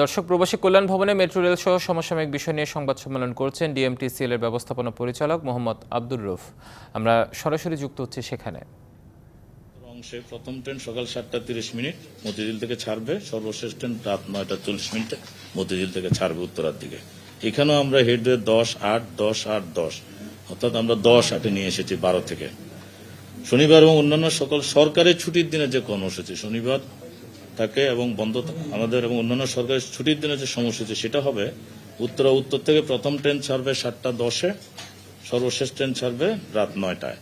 দর্শক, প্রবাসী কল্যাণ ভবনে মেট্রো রেল সহ সমসাময়িক বিষয় নিয়ে সংবাদ সম্মেলন করছেন ডিএমটিসিএল এর ব্যবস্থাপনা পরিচালক মোহাম্মদ আব্দুর রুফ। আমরা সরাসরি যুক্ত হচ্ছি সেখানে। অংশে প্রথম ট্রেন সকাল সাতটা তিরিশ মিনিট মতিঝিল থেকে ছাড়বে, সর্বশেষ ট্রেন রাত নয়টা চল্লিশ মিনিটে মতিঝিল থেকে ছাড়বে উত্তরার দিকে। এখানেও আমরা হেডে দশ আট দশ আট, দশ, অর্থাৎ আমরা দশ আটে নিয়ে এসেছি বারো থেকে। শনিবার এবং অন্যান্য সকল সরকারের ছুটির দিনে যে কর্মসূচি, শনিবার থাকে এবং বন্ধ আমাদের এবং অন্যান্য সরকারি ছুটির দিনে যে সময়সূচি সেটা হবে, উত্তরা উত্তর থেকে প্রথম ট্রেন ছাড়বে সাতটা দশে, সর্বশেষ ট্রেন ছাড়বে রাত নয়টায়।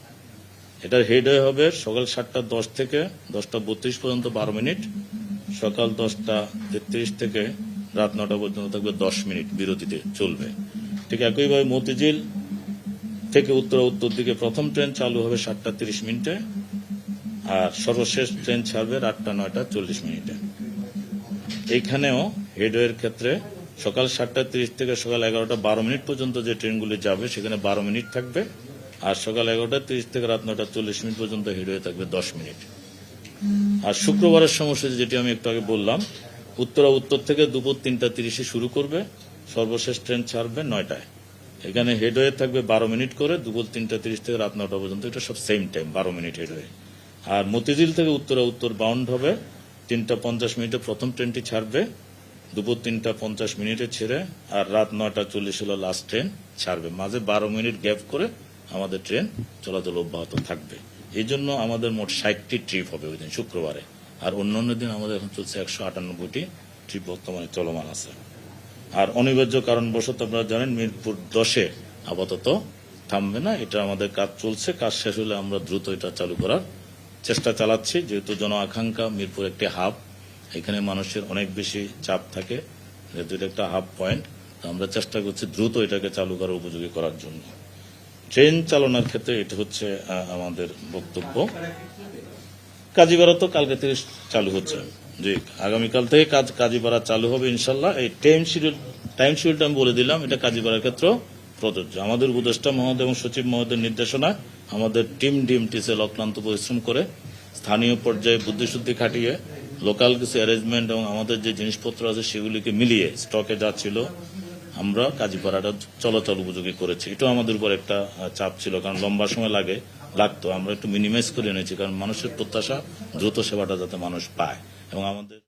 এটার হেড হয়ে হবে সকাল সাতটা দশ থেকে দশটা বত্রিশ পর্যন্ত বারো মিনিট, সকাল দশটা তেত্রিশ থেকে রাত নটা পর্যন্ত থাকবে দশ মিনিট বিরতিতে চলবে। ঠিক একইভাবে মতিঝিল থেকে উত্তর উত্তর দিকে প্রথম ট্রেন চালু হবে সাতটা তিরিশ মিনিটে আর সর্বশেষ ট্রেন ছাড়বে আটটা নয়টা চল্লিশ মিনিটে। এইখানেও হেডওয়ের ক্ষেত্রে সকাল সাতটা তিরিশ থেকে সকাল এগারোটা বারো মিনিট পর্যন্ত যে ট্রেনগুলি যাবে, সেখানে বারো মিনিট থাকবে আর সকাল এগারোটা তিরিশ থেকে রাত নটা চল্লিশ মিনিট পর্যন্ত হেডওয়ে থাকবে দশ মিনিট। আর শুক্রবারের সমস্যা যেটি আমি একটু আগে বললাম, উত্তরা উত্তর থেকে দুপুর তিনটা তিরিশে শুরু করবে, সর্বশেষ ট্রেন ছাড়বে নয়টায়। এখানে হেডওয়ে থাকবে বারো মিনিট করে, দুপুর তিনটা তিরিশ থেকে রাত নটা পর্যন্ত, এটা সব সেম টাইম বারো মিনিট হেডওয়ে। আর মতিঝিল থেকে উত্তরা উত্তর বাউন্ড হবে। তিনটা পঞ্চাশ মিনিটে প্রথম ট্রেনটি ছাড়বে। দুপুর তিনটা পঞ্চাশ মিনিটে ছেড়ে আর রাত নয়টা চল্লিশ হলো লাস্ট ট্রেন ছাড়বে। মাঝে বারো মিনিট গ্যাপ করে আমাদের ট্রেন চলাচল অব্যাহত থাকবে। এই জন্য আমাদের মোট ষাটটি ট্রিপ হবে ওই দিন, শুক্রবারে। আর অন্য অন্য দিন আমাদের এখন চলছে একশো আটানব্বইটি ট্রিপ বর্তমানে চলমান আছে। আর অনিবার্য কারণবশত আপনারা জানেন, মিরপুর দশে আপাতত থামবে না। এটা আমাদের কাজ চলছে। কাজ শেষ হলে আমরা দ্রুত এটা চালু করার চেষ্টা চালাচ্ছি, যেহেতু জন আকাঙ্ক্ষা, মিরপুর একটি হাব। এখানে মানুষের অনেক বেশি চাপ থাকে, যেহেতু এটা একটা হাব পয়েন্ট। আমরা চেষ্টা করছি দ্রুত এটাকে চালু করার উপযোগী করার জন্য। ট্রেন চালনার ক্ষেত্রে এটা হচ্ছে আমাদের বক্তব্য। কাজীপাড়া তো কালকে থেকে চালু হচ্ছে। জি, আগামীকাল থেকে কাজ কাজীপাড়া চালু হবে ইনশাল্লাহ। এই টাইম শিডিউল টাইম শিডিউলটা আমি বলে দিলাম, এটা কাজীপাড়ার ক্ষেত্রেও প্রযোজ্য। আমাদের উপদেষ্টা মহোদয় এবং সচিব মহোদয়ের নির্দেশনা আমাদের টিম ডিএমটিসিএল অক্লান্ত পরিশ্রম করে স্থানীয় পর্যায়ে বুদ্ধিশুদ্ধি খাটিয়ে, লোকাল কিছু অ্যারেঞ্জমেন্ট এবং আমাদের যে জিনিসপত্র আছে সেগুলিকে মিলিয়ে স্টকে যা ছিল আমরা কাজীপাড়াটা চলাচল উপযোগী করেছি। এটাও আমাদের উপর একটা চাপ ছিল কারণ লম্বা সময় লাগে, লাগতো। আমরা একটু মিনিমাইজ করে এনেছি কারণ মানুষের প্রত্যাশা দ্রুত সেবাটা যাতে মানুষ পায় এবং আমাদের